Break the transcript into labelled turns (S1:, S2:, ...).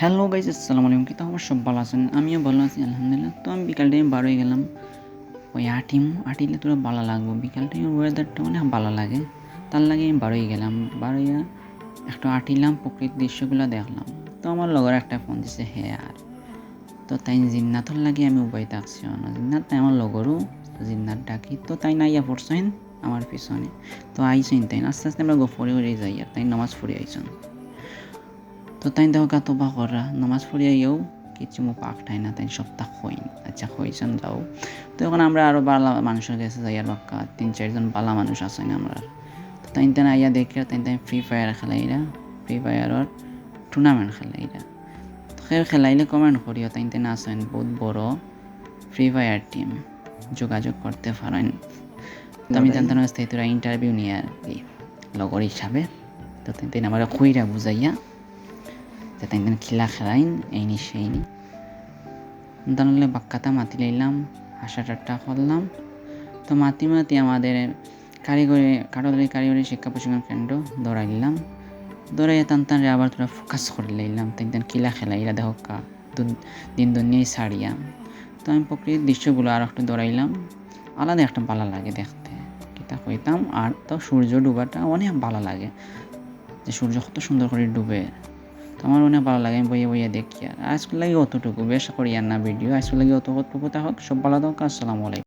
S1: Hello guys আসসালামু আলাইকুম। কিন্তু আমার সব ভালো আছেন? আমিও ভালো আছি, আলহামদুলিল্লাহ। তো আমি বিকাল টাইমে বার হয়ে গেলাম। ওই আটিম, আটিলে তোরা ভালো লাগবো। বিকাল টাইমে ওয়েদারটা অনেক ভালো লাগে। তার লাগে আমি বার হয়ে গেলাম। বার হইয়া একটু আটিলাম, প্রকৃতির দৃশ্যগুলো দেখলাম। তো আমার লগর একটা ফোন দিছে, হে আর, তো তাই জিন্নাতর লাগে আমি উপায় থাকছি না জিন্নাত তাই আমার লগরও, তো জিন্নাত ডাকি তো তাই না ইয়া পড়ছেন আমার পিছনে। তো আইসেন তাই আস্তে আস্তে আমরা গফরে হয়ে যাই আর তাই নামাজ পড়ে আইসেন তো তাই দেখো কাতো বা করা নামাজ পড়িয়া ইয়েও কিছু মো পাক ঠাই না তাই সপ্তাহ হইন আচ্ছা হইছেন যাও। তো এখন আমরা আরও বালা মানুষের কাছে যাই আর বাক্কা তিন চারজন বালা মানুষ আছেন আমরা। তো তাই তেন আইয়া দেখে তাই তাই ফ্রি ফায়ার খেলাইরা ফ্রি ফায়ারর টুর্নামেন্ট খেলাইরা তো সেই খেলাইলে কমেন্ট করিও তাই তেন আছেন বহুত বড় ফ্রি ফায়ার টিম যোগাযোগ করতে পারেন। তো আমি জানতাম না তোরা ইন্টারভিউ নিয়ে আর কি। লগর হিসাবে তো তাই তাই আমার খুঁইরা বুঝাইয়া খেলাইন এই নি সেই নি তাহলে বাক্কাতা মাতি লাইলাম হাসা ঠাট্টা করলাম তো মাতি মাতি আমাদের কারিগরি কাঠোদরি কারিগরি শিক্ষা প্রশিক্ষণ কেন্দ্র দৌড়াইলাম দৌড়াইয়া টান টান আবার তোরা ফোকাস করে লাইলাম তাই তাই খেলা খেলাইলা কা দিন দুনিয়ায় ছাড়িয়া তো আমি প্রকৃতির দৃশ্যগুলো আর একটু দৌড়াইলাম আলাদা একটা ভালো লাগে দেখতে কিতা কইতাম আর তো সূর্য ডুবাটা অনেক ভালো লাগে যে সূর্য কত সুন্দর করে ডুবে তো আমার অনেক ভালো লাগে, আমি বইয়ে বইয়ে দেখি। আর আজকে লাগে অতটুকু। বেশ করি আর না ভিডিও। আজকে লাগে অতটুকু হোক, সব ভালো থাকুক। আসসালামু আলাইকুম।